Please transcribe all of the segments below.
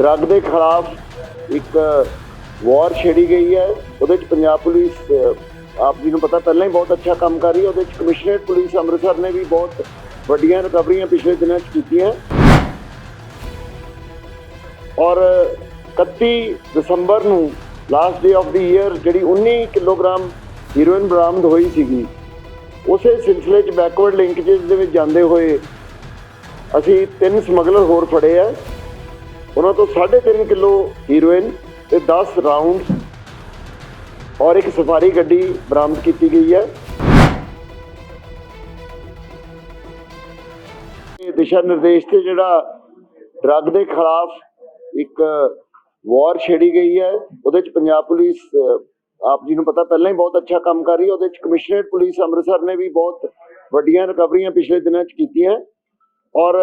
Drug ਦੇ ਖਿਲਾਫ ਇੱਕ ਵਾਰ ਛੇੜੀ ਗਈ ਹੈ। ਉਹਦੇ ਚ ਪੰਜਾਬ ਪੁਲਿਸ ਆਪ ਜੀ ਨੂੰ ਪਤਾ ਪਹਿਲਾਂ ਹੀ ਬਹੁਤ ਅੱਛਾ ਕੰਮ ਕਰ ਰਹੀ ਹੈ। ਉਹਦੇ ਚ ਕਮਿਸ਼ਨਰੇਟ ਪੁਲਿਸ ਅੰਮ੍ਰਿਤਸਰ ਨੇ ਵੀ ਬਹੁਤ ਵੱਡੀਆਂ ਰਿਕਵਰੀਆਂ ਪਿਛਲੇ ਦਿਨਾਂ ਚ ਕੀਤੀਆਂ। ਔਰ 31 ਦਸੰਬਰ ਨੂੰ last day of the year ਜਿਹੜੀ 19 ਕਿਲੋਗ੍ਰਾਮ ਹੀਰੋਇਨ ਬਰਾਮਦ ਹੋਈ ਸੀਗੀ, ਉਸੇ ਸਿਲਸਿਲੇ 'ਚ ਬੈਕਵਰਡ ਲਿੰਕੇजेस ਦੇ ਵਿੱਚ ਜਾਂਦੇ ਹੋਏ ਅਸੀਂ ਤਿੰਨ ਸਮਗਲਰ ਹੋਰ ਫੜੇ ਆ। ਉਹਨਾਂ ਤੋਂ 3.5 ਕਿਲੋ ਹੀਰੋਇਨ ਤੇ 10 ਰਾਉਂਡ ਔਰ ਇੱਕ ਸਫਾਰੀ ਗੱਡੀ ਬਰਾਮਦ ਕੀਤੀ ਗਈ ਹੈ। ਦਿਸ਼ਾ ਨਿਰਦੇਸ਼ ਤੇ ਜਿਹੜਾ ਡਰੱਗ ਦੇ ਖਿਲਾਫ ਇੱਕ ਵਾਰ ਛੇੜੀ ਗਈ ਹੈ, ਉਹਦੇ ਚ ਪੰਜਾਬ ਪੁਲਿਸ ਆਪ ਜੀ ਨੂੰ ਪਤਾ ਪਹਿਲਾਂ ਹੀ ਬਹੁਤ ਅੱਛਾ ਕੰਮ ਕਰ ਰਹੀ ਹੈ, ਉਹਦੇ ਚ ਕਮਿਸ਼ਨਰੇਟ ਪੁਲਿਸ ਅੰਮ੍ਰਿਤਸਰ ਨੇ ਵੀ ਬਹੁਤ ਵੱਡੀਆਂ ਰਿਕਵਰੀਆਂ ਪਿਛਲੇ ਦਿਨਾਂ ਚ ਕੀਤੀਆਂ। ਔਰ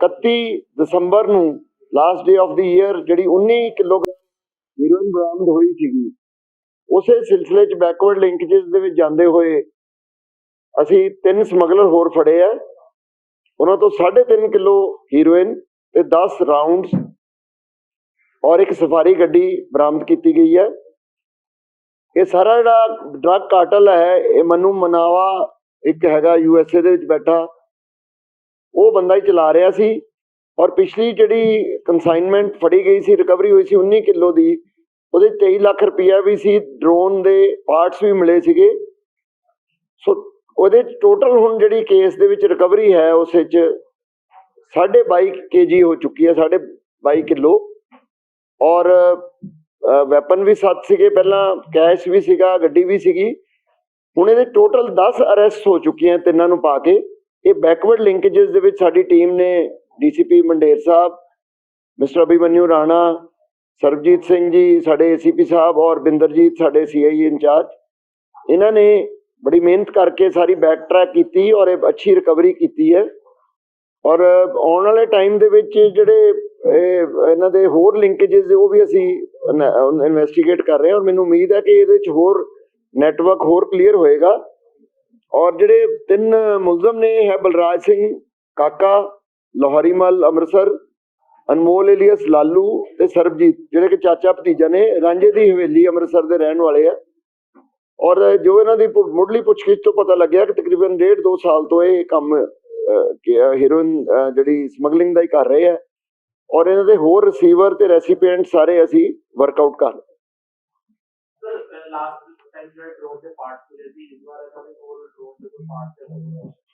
31 ਦਸੰਬਰ ਨੂੰ last day of the year ਜਿਹੜੀ 19 ਕਿਲੋਗ੍ਰਾਮ ਹੀਰੋਇਨ ਬਰਾਮਦ ਹੋਈ ਸੀਗੀ। ਉਸੇ ਸਿਲਸਿਲੇ 'ਚ ਬੈਕਵਰਡ ਲਿੰਕੇजेस ਦੇ ਵਿੱਚ ਜਾਂਦੇ ਹੋਏ ਅਸੀਂ ਤਿੰਨ ਸਮਗਲਰ ਹੋਰ ਫੜੇ ਆ ਉਹਨਾਂ ਤੋਂ 3.5 ਕਿਲੋ ਹੀਰੋਇਨ ਤੇ 10 ਰਾਉਂਡਸ ਔਰ ਇੱਕ ਸਫਾਰੀ ਗੱਡੀ ਬਰਾਮਦ ਕੀਤੀ ਗਈ ਹੈ ਇਹ ਸਾਰਾ ਜਿਹੜਾ ਡਰੱਗ ਕਾਰਟਲ ਹੈ, ਇਹ ਮਨੂ ਮਨਾਵਾ ਇੱਕ ਹੈਗਾ ਯੂ ਐਸ ਏ ਦੇ ਵਿੱਚ ਬੈਠਾ। ਉਹ ਬੰਦਾ ਹੀ ਚਲਾ ਰਿਹਾ ਸੀ। ਔਰ ਪਿਛਲੀ ਜਿਹੜੀ ਕਨਸਾਈਨਮੈਂਟ ਫੜੀ ਗਈ ਸੀ ਰਿਕਵਰੀ ਹੋਈ ਸੀ 19 ਕਿਲੋ ਦੀ, ਉਹਦੇ 'ਚ 23 ਲੱਖ ਰੁਪਈਆ ਵੀ ਸੀ ਡਰੋਨ ਦੇ ਪਾਰਟਸ ਵੀ ਮਿਲੇ ਸੀਗੇ। ਸੋ ਉਹਦੇ ਟੋਟਲ ਹੁਣ ਜਿਹੜੀ ਕੇਸ ਦੇ ਵਿੱਚ ਰਿਕਵਰੀ ਹੈ, ਉਸ ਵਿੱਚ 22.5 ਕੇਜੀ ਹੋ ਚੁੱਕੀ ਹੈ 22 ਕਿਲੋ। ਔਰ ਵੈਪਨ ਵੀ ਸੱਤ ਸੀਗੇ, ਪਹਿਲਾਂ ਕੈਸ਼ ਵੀ ਸੀਗਾ, ਗੱਡੀ ਵੀ ਸੀਗੀ। ਹੁਣ ਇਹਦੇ ਟੋਟਲ 10 ਅਰੈਸਟ ਹੋ ਚੁੱਕੀਆਂ ਤਿੰਨਾਂ ਨੂੰ ਪਾ ਕੇ। ਇਹ ਬੈਕਵਰਡ ਲਿੰਕੇजेस ਦੇ ਵਿੱਚ ਸਾਡੀ ਟੀਮ ਨੇ ਡੀਸੀਪੀ ਮੰਡੇਰ ਸਾਹਿਬ, ਮਿਸਟਰ ਅਭਿਮਨਿਊ ਰਾਣਾ, ਸਰਬਜੀਤ ਸਿੰਘ ਜੀ, ਸਾਡੇ ਏਸੀਪੀ ਸਾਹਿਬ ਔਰ ਬਿੰਦਰਜੀਤ, ਸਾਡੇ ਸੀਆਈ ਇੰਚਾਰਜ। ਇਹਨਾਂ ਨੇ ਬੜੀ ਮਿਹਨਤ ਕਰਕੇ ਸਾਰੀ ਬੈਕ ਟਰੈਕ ਕੀਤੀ ਔਰ ਇਹ ਅੱਛੀ ਰਿਕਵਰੀ ਕੀਤੀ ਹੈ। ਔਰ ਆਉਣ ਵਾਲੇ ਟਾਈਮ ਦੇ ਵਿੱਚ ਜਿਹੜੇ ਇਹ ਇਹਨਾਂ ਦੇ ਹੋਰ ਲਿੰਕੇजेस ਉਹ ਵੀ ਅਸੀਂ ਇਨਵੈਸਟੀਗੇਟ ਕਰ ਰਹੇ ਹਾਂ ਔਰ ਮੈਨੂੰ ਉਮੀਦ ਹੈ ਕਿ ਇਹਦੇ ਵਿੱਚ ਹੋਰ ਨੈਟਵਰਕ ਹੋਰ ਕਲੀਅਰ ਹੋਏਗਾ। ਔਰ ਜਿਹੜੇ ਤਿੰਨ ਮੁਲਜ਼ਮ ਨੇ ਹੈ ਬਲਰਾਜ ਸਿੰਘ ਕਾਕਾ ਲਾਹੌਰੀ ਮਲ, ਅੰਮ੍ਰਿਤਸਰ, ਅਨਮੋਲ, ਏਲੀਅਸ, ਲਾਲੂ ਤੇ ਸਰਬਜੀਤ, ਜਿਹੜੇ ਕਿ ਚਾਚਾ ਭਤੀਜਾ ਨੇ, ਰਾਂਝੇ ਦੀ ਹਵੇਲੀ ਅੰਮ੍ਰਿਤਸਰ ਦੇ ਰਹਿਣ ਵਾਲੇ ਆ। ਔਰ ਜੋ ਇਹਨਾਂ ਦੀ ਮੁੱਢਲੀ ਪੁੱਛਗਿੱਛ ਤੋਂ ਪਤਾ ਲੱਗਿਆ ਕਿ ਤਕਰੀਬਨ ਡੇਢ ਦੋ ਸਾਲ ਤੋਂ ਇਹ ਕੰਮ ਹੀਰੋਇਨ ਜਿਹੜੀ ਸਮਗਲਿੰਗ ਦਾ ਹੀ ਕਰ ਰਹੇ ਆ। ਔਰ ਇਹਨਾਂ ਦੇ ਹੋਰ ਰਿਸੀਵਰ ਤੇ ਰੈਸੀਪੀਐਂਟ ਸਾਰੇ ਅਸੀਂ ਵਰਕਆਊਟ ਕਰ ਸਰ ਲਾਸਟ ਟਾਈਮ ਜਿਹੜਾ ਡਰੋਨ ਦੇ ਪਾਰਟਸ ਸੀ ਇਸ ਵਾਰ ਇਹਨਾਂ ਦੇ ਡਰੋਨ ਦੇ ਕੋਈ ਪਾਰਟਸ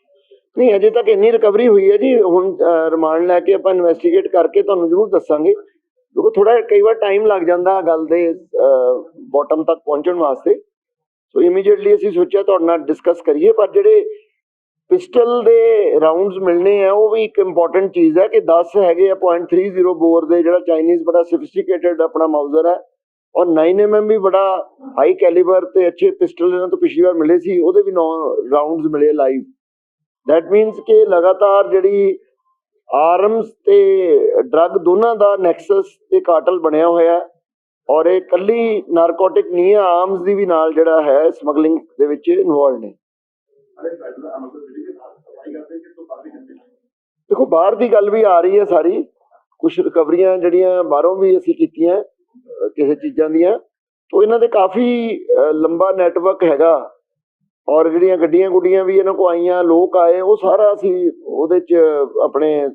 ਨਹੀਂ, ਅਜੇ ਤੱਕ ਇੰਨੀ ਰਿਕਵਰੀ ਹੋਈ ਹੈ ਜੀ। ਹੁਣ ਰਿਮਾਂਡ ਲੈ ਕੇ ਆਪਾਂ ਇਨਵੈਸਟੀਗੇਟ ਕਰਕੇ ਤੁਹਾਨੂੰ ਜ਼ਰੂਰ ਦੱਸਾਂਗੇ। ਕਿਉਂਕਿ ਥੋੜਾ ਕਈ ਵਾਰ ਟਾਈਮ ਲੱਗ ਜਾਂਦਾ ਗੱਲ ਦੇ ਬਾਟਮ ਤੱਕ ਪਹੁੰਚਣ ਵਾਸਤੇ। ਸੋ ਇਮੀਡੀਏਟਲੀ ਅਸੀਂ ਸੋਚਿਆ ਤੁਹਾਡੇ ਨਾਲ ਡਿਸਕਸ ਕਰੀਏ, ਪਰ ਜਿਹੜੇ ਪਿਸਟਲ ਦੇ ਰਾਉਂਡਸ ਮਿਲਣੇ ਆ, ਉਹ ਵੀ ਇੱਕ ਇੰਪੋਰਟੈਂਟ ਚੀਜ਼ ਹੈ ਕਿ 10 ਹੈਗੇ ਆ .30 ਬੋਰ ਦੇ, ਜਿਹੜਾ ਚਾਈਨੀਜ਼ ਬੜਾ ਸੋਫਿਸਟੀਕੇਟਡ ਆਪਣਾ ਮਾਊਜ਼ਰ ਹੈ। ਔਰ 9mm ਵੀ ਬੜਾ ਹਾਈ ਕੈਲੀਬਰ ਤੇ ਅੱਛੇ ਪਿਸਟਲ ਇਹਨਾਂ ਤੋਂ ਪਿਛਲੀ ਵਾਰ ਮਿਲੇ ਸੀ, ਉਹਦੇ ਵੀ 9 ਰਾਉਂਡਸ ਮਿਲੇ ਲਾਈਵ ਦੈਟ ਮੀਨਸ ਕਿ ਲਗਾਤਾਰ ਜਿਹੜੀ ਆਰਮਸ ਤੇ ਡਰੱਗ ਦੋਨਾਂ ਦਾ ਨੈਕਸਸ ਤੇ ਕਾਟਲ ਬਣਿਆ ਹੋਇਆ ਹੈ ਔਰ ਇਹ ਕੱਲੀ ਨਾਰਕੋਟਿਕ ਨਹੀਂ ਆਰਮਸ ਦੀ ਵੀ ਨਾਲ ਜਿਹੜਾ ਹੈ ਸਮਗਲਿੰਗ ਦੇ ਵਿੱਚ ਇਨਵੋਲਡ ਨੇ। ਦੇਖੋ, ਬਾਹਰ ਦੀ ਗੱਲ ਵੀ ਆ ਰਹੀ ਹੈ ਸਾਰੀ। ਕੁਝ ਰਿਕਵਰੀਆਂ ਜਿਹੜੀਆਂ ਬਾਹਰੋਂ ਵੀ ਅਸੀਂ ਕੀਤੀਆਂ ਕਿਸੇ ਚੀਜ਼ਾਂ ਦੀਆਂ, ਤੋਂ ਇਹਨਾਂ ਦੇ ਕਾਫੀ ਲੰਬਾ ਨੈਟਵਰਕ ਹੈਗਾ। ਔਰ ਜਿਹੜੀਆਂ ਗੱਡੀਆਂ ਗੁੱਡੀਆਂ ਵੀ ਇਹਨਾਂ ਕੋ ਆਈਆਂ ਲੋਕ ਆਏ ਉਹ ਸਾਰਾ ਅਸੀਂ ਉਹਦੇ ਚ ਆਪਣੇ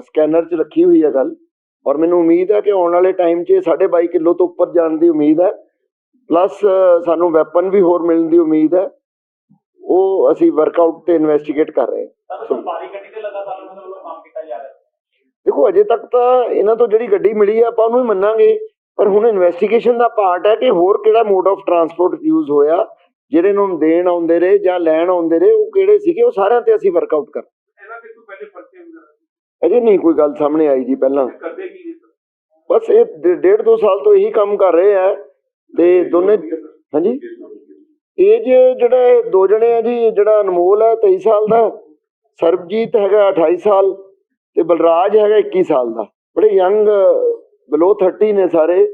ਸਕੈਨਰ ਚ ਰੱਖੀ ਹੋਈ ਹੈ ਗੱਲ। ਔਰ ਮੈਨੂੰ ਉਮੀਦ ਹੈ ਕਿ ਆਉਣ ਵਾਲੇ ਟਾਈਮ 'ਚ 22 ਕਿਲੋ ਤੋਂ ਉੱਪਰ ਜਾਣ ਦੀ ਉਮੀਦ ਹੈ ਪਲੱਸ ਸਾਨੂੰ ਵੈਪਨ ਵੀ ਹੋਰ ਮਿਲਣ ਦੀ ਉਮੀਦ ਹੈ ਉਹ ਅਸੀਂ ਵਰਕਆਊਟ ਤੇ ਇਨਵੈਸਟੀਗੇਟ ਕਰ ਰਹੇ ਦੇਖੋ ਅਜੇ ਤੱਕ ਤਾਂ ਇਹਨਾਂ ਤੋਂ ਜਿਹੜੀ ਗੱਡੀ ਮਿਲੀ ਹੈ ਆਪਾਂ ਉਹਨੂੰ ਹੀ ਮੰਨਾਂਗੇ। ਪਰ ਹੁਣ ਇਨਵੈਸਟੀਗੇਸ਼ਨ ਦਾ ਪਾਰਟ ਹੈ ਕਿ ਹੋਰ ਕਿਹੜਾ ਮੋਡ ਆਫ ਟਰਾਂਸਪੋਰਟ ਯੂਜ਼ ਹੋਇਆ। ਜਿਹੜੇ ਨੂੰ ਦੇਣ ਆਉਂਦੇ ਰਹੇ ਜਾਂ ਲੈਣ ਆਉਂਦੇ ਰਹੇ ਉਹ ਕਿਹੜੇ ਸੀਗੇ? ਉਹ ਸਾਰਿਆਂ ਤੇ ਅਸੀਂ ਵਰਕਆਊਟ ਕਰ ਇਹਨਾਂ ਅਜੇ ਨਹੀਂ ਕੋਈ ਗੱਲ ਸਾਹਮਣੇ ਆਈ ਜੀ ਪਹਿਲਾਂ। ਬਸ ਇਹ ਡੇਢ ਦੋ ਸਾਲ ਤੋਂ ਇਹੀ ਕੰਮ ਕਰ ਰਹੇ ਆ ਤੇ ਦੋਨੇ ਹਾਂਜੀ? ਏਜ ਜਿਹੜਾ ਇਹ ਦੋ ਜਣੇ ਆ ਜੀ ਜਿਹੜਾ ਅਨਮੋਲ ਹੈ 23 ਸਾਲ ਦਾ ਸਰਬਜੀਤ ਹੈਗਾ 28 ਸਾਲ ਤੇ ਬਲਰਾਜ ਹੈਗਾ 21 ਸਾਲ ਦਾ। ਬੜੇ ਯੰਗ ਬਿਲੋ 30 ਨੇ ਸਾਰੇ।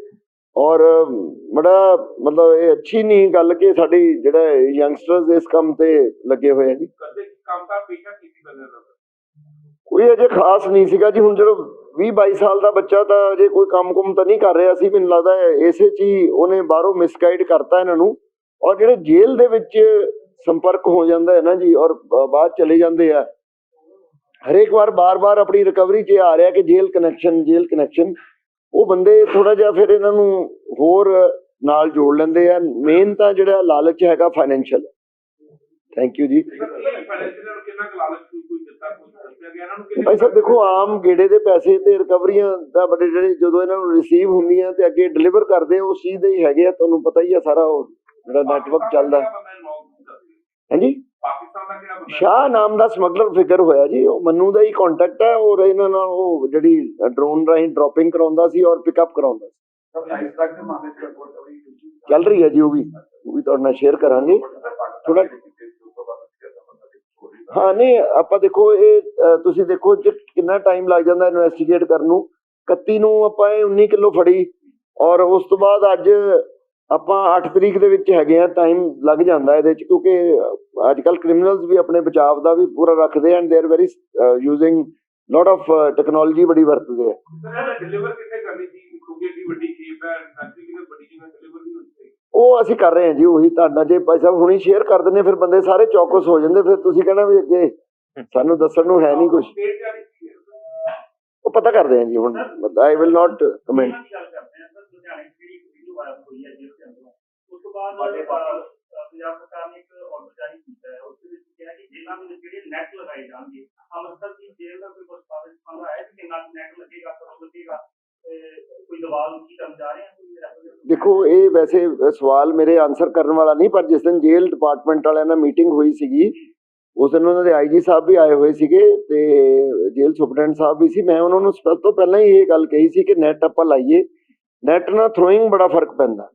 ਔਰ ਬੜਾ ਮਤਲਬ ਇਹ ਅੱਛੀ ਨਹੀਂ ਗੱਲ ਕਿ ਸਾਡੀ ਜਿਹੜਾ ਯੰਗਸਟਰਸ ਇਸ ਕੰਮ ਤੇ ਲੱਗੇ ਹੋਏ ਆ ਜੀ। ਕਰਦੇ ਕੰਮ ਦਾ ਪੀਛਾ ਕੀਤੀ ਬੰਦੇ ਦਾ ਕੋਈ ਅਜੇ ਖਾਸ ਨਹੀਂ ਸੀਗਾ ਜੀ ਹੁਣ ਜਦੋਂ 20 22 ਸਾਲ ਦਾ ਬੱਚਾ ਤਾਂ ਅਜੇ ਕੋਈ ਕੰਮ-ਕੁਮ ਤਾਂ ਨਹੀਂ ਕਰ ਰਿਹਾ ਸੀ ਮੈਨੂੰ ਲੱਗਦਾ ਇਸੇ 'ਚ ਹੀ ਉਹਨੇ ਬਾਹਰੋਂ ਮਿਸਗਾਈਡ ਕਰਤਾ ਇਹਨਾਂ ਨੂੰ। ਔਰ ਜਿਹੜੇ ਜੇਲ੍ਹ ਦੇ ਵਿੱਚ ਸੰਪਰਕ ਹੋ ਜਾਂਦਾ ਹੈ ਨਾ ਜੀ ਔਰ ਬਾਅਦ ਚਲੇ ਜਾਂਦੇ ਆ ਹਰੇਕ ਵਾਰ ਬਾਰ-ਬਾਰ ਆਪਣੀ ਰਿਕਵਰੀ 'ਚ ਆ ਰਿਹਾ ਕਿ ਜੇਲ੍ਹ ਕਨੈਕਸ਼ਨ ਜੇਲ੍ਹ ਕਨੈਕਸ਼ਨ ਉਹ ਬੰਦੇ ਥੋੜਾ ਜਿਹਾ ਫਿਰ ਇਹਨਾਂ ਨੂੰ ਹੋਰ ਨਾਲ ਜੋੜ ਲੈਂਦੇ ਆ। ਮੇਨ ਤਾਂ ਜਿਹੜਾ ਲਾਲਚ ਹੈਗਾ ਫਾਈਨੈਂਸ਼ੀਅਲ ਥੈਂਕ ਯੂ ਜੀ। ਫਾਈਨੈਂਸ਼ੀਅਲ ਕਿੰਨਾ ਭਾਈ ਸਾਹਿਬ, ਦੇਖੋ, ਆਮ ਗੇੜੇ ਦੇ ਪੈਸੇ ਤੇ ਰਿਕਵਰੀਆਂ ਦਾ ਬੜੇ ਜਿਹੜੇ ਜਦੋਂ ਇਹਨਾਂ ਨੂੰ ਰਿਸੀਵ ਹੁੰਦੀਆਂ ਤੇ ਅੱਗੇ ਡਿਲੀਵਰ ਕਰਦੇ ਉਸ ਚੀਜ਼ ਦੇ ਹੀ ਹੈਗੇ ਆ। ਤੁਹਾਨੂੰ ਪਤਾ ਹੀ ਆ ਸਾਰਾ ਉਹ ਜਿਹੜਾ ਨੈਟਵਰਕ ਚੱਲਦਾ। ਹਾਂਜੀ? ਸ਼ਾਹ ਨਾਮ ਦਾ ਸਮਗਲਰ ਫਿਗਰ ਹੋਇਆ ਜੀ ਉਹ ਮੰਨੂ ਦਾ ਹੀ ਕੰਟੈਕਟ ਹੈ ਔਰ ਇਹਨਾਂ ਨਾਲ ਉਹ ਜਿਹੜੀ ਡਰੋਨ ਰਾਹੀਂ ਡ੍ਰੌਪਿੰਗ ਕਰਾਉਂਦਾ ਸੀ ਔਰ ਪਿਕਅਪ ਕਰਾਉਂਦਾ ਸੀ। ਚੱਲ ਰਹੀ ਹੈ ਜੀ ਉਹ ਵੀ ਉਹ ਵੀ ਤੁਹਾਡੇ ਨਾਲ ਸ਼ੇਅਰ ਕਰਾਂਗੇ। ਥੋੜਾ ਹਾਂ ਨਹੀਂ ਆਪਾਂ ਦੇਖੋ ਇਹ ਤੁਸੀਂ ਦੇਖੋ ਕਿੰਨਾ ਟਾਈਮ ਲੱਗ ਜਾਂਦਾ ਇਨਵੈਸਟੀਗੇਟ ਕਰਨ ਨੂੰ। 31 ਨੂੰ ਆਪਾਂ ਇਹ 19 ਕਿਲੋ ਫੜੀ ਔਰ ਉਸ ਤੋਂ ਬਾਅਦ ਅੱਜ ਆਪਾਂ 8 ਤਰੀਕ ਦੇ ਵਿੱਚ ਹੈਗੇ ਆ ਟਾਈਮ ਲੱਗ ਜਾਂਦਾ ਇਹਦੇ ਚ ਕਿਉਂਕਿ ਅੱਜ ਕੱਲ ਕ੍ਰਿਮੀਨਲਸ ਵੀ ਆਪਣੇ ਬਚਾਅ ਦਾ ਵੀ ਪੂਰਾ ਰੱਖਦੇ and they are very using lot of technology ਬੜੀ ਵਰਤਦੇ ਆ। ਸਰ ਡਿਲੀਵਰ ਕਿੱਥੇ ਕਰਨੀ ਸੀ? ਕਿਉਂਕਿ ਏਡੀ ਵੱਡੀ ਖੇਪ ਹੈ ਫੈਕਟਰੀ ਕਿਤੇ ਵੱਡੀ ਜਗ੍ਹਾ ਡਿਲੀਵਰ ਨਹੀਂ ਹੋਈ ਸੀ। ਉਹ ਅਸੀਂ ਕਰ ਰਹੇ ਹਾਂ ਜੀ ਉਹੀ ਤੁਹਾਡਾ ਜੇ ਭਾਈ ਸਾਹਿਬ ਹੁਣੀ ਸ਼ੇਅਰ ਕਰ ਦਿੰਦੇ ਫਿਰ ਬੰਦੇ ਸਾਰੇ ਚੌਕਸ ਹੋ ਜਾਂਦੇ ਫਿਰ ਤੁਸੀਂ ਕਹਿਣਾ ਵੀ ਅੱਗੇ ਸਾਨੂੰ ਦੱਸਣ ਨੂੰ ਹੈ ਨਹੀਂ ਕੁਝ ਉਹ ਪਤਾ ਕਰਦੇ ਹਾਂ ਜੀ ਹੁਣ ਆਈ ਵਿਲ ਨਾਟ ਕਮੈਂਟ ਦੀ ਗੱਲ ਕਰਦੇ ਹਾਂ ਸਰ ਲੁਧਿਆਣੇ ਚ ਜਿਹੜੀ ਵੀਡੀਓ ਵਾਇਰਲ ਹੋਈ ਹੈ ਜੇਲ੍ਹ ਦੇ ਅੰਦਰੋਂ ਬਾਅਦ ਅ, ਪੰਜਾਬ ਸਰਕਾਰ ਨੇ ਇੱਕ ਆਰਡਰ ਜਾਰੀ ਕੀਤਾ ਹੈ। ਉਸ ਦੇ ਵਿੱਚ ਕਿਹਾ ਕਿ ਜੇਲ੍ਹਾਂ ਦੇ ਵਿੱਚ ਜਿਹੜੇ ਨੈਟ ਲਗਾਏ ਜਾਣਗੇ ਅੰਮ੍ਰਿਤਸਰ ਦੀ ਜੇਲ੍ਹ ਦਾ ਕੋਈ ਪ੍ਰਸਤਾਵ ਇਸ ਤਰ੍ਹਾਂ ਦਾ ਹੈ ਕਿ ਕਿੰਨਾ ਨੈਟ ਲੱਗੇਗਾ ਕਦੋਂ ਲੱਗੇਗਾ ਤੇ ਕੋਈ ਦਬਾਅ ਉੱਚੀ ਕਰਨ ਜਾ ਰਹੇ ਹਾਂ ਕੋਈ referendum? ਦੇਖੋ ਇਹ ਵੈਸੇ ਸਵਾਲ ਮੇਰੇ ਆਨਸਰ ਕਰਨ ਵਾਲਾ ਨਹੀਂ ਪਰ ਜਿਸ ਦਿਨ ਜੇਲ੍ਹ ਡਿਪਾਰਟਮੈਂਟ ਵਾਲਿਆਂ ਨਾਲ ਮੀਟਿੰਗ ਹੋਈ ਸੀਗੀ ਉਸ ਦਿਨ ਉਹਨਾਂ ਦੇ ਆਈਜੀ ਸਾਹਿਬ ਵੀ ਆਏ ਹੋਏ ਸੀਗੇ ਤੇ ਜੇਲ੍ਹ ਸੁਪਰਡੈਂਟ ਸਾਹਿਬ ਵੀ ਸੀ। ਮੈਂ ਉਹਨਾਂ ਨੂੰ ਸਭ ਤੋਂ ਪਹਿਲਾਂ ਹੀ ਇਹ ਗੱਲ ਕਹੀ ਸੀ ਕਿ ਨੈਟ ਆਪਾਂ ਲਾਈਏ। ਨੈਟ ਨਾਲ ਥਰੋਇੰਗ ਬੜਾ ਫ਼ਰਕ ਪੈਂਦਾ।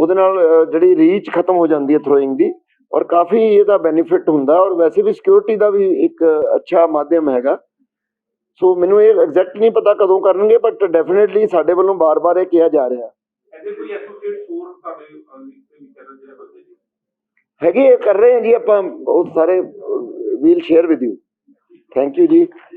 ਉਹਦੇ ਨਾਲ ਜਿਹੜੀ ਰੀਚ ਖਤਮ ਹੋ ਜਾਂਦੀ ਹੈ ਥਰੋਇੰਗ ਦੀ ਔਰ ਕਾਫੀ ਇਹਦਾ ਬੈਨੀਫਿਟ ਹੁੰਦਾ ਔਰ ਵੈਸੇ ਵੀ ਸਿਕਿਉਰਿਟੀ ਦਾ ਵੀ ਇੱਕ ਅੱਛਾ ਮਾਧਿਅਮ ਹੈਗਾ। ਸੋ ਮੈਨੂੰ ਇਹ ਐਗਜ਼ੈਕਟ ਨਹੀਂ ਪਤਾ ਕਦੋਂ ਕਰਨਗੇ ਬਟ ਡੈਫੀਨਿਟਲੀ ਸਾਡੇ ਵੱਲੋਂ ਬਾਰ-ਬਾਰ ਇਹ ਕਿਹਾ ਜਾ ਰਿਹਾ। ਕੋਈ ਐਸੋਸੀਏਟ ਜਿਹੜੇ ਬੰਦੇ ਜੀ ਹੈਗੇ ਕਰ ਰਹੇ ਹਾਂ ਜੀ ਆਪਾਂ ਬਹੁਤ ਸਾਰੇ will share with you thank you ਜੀ।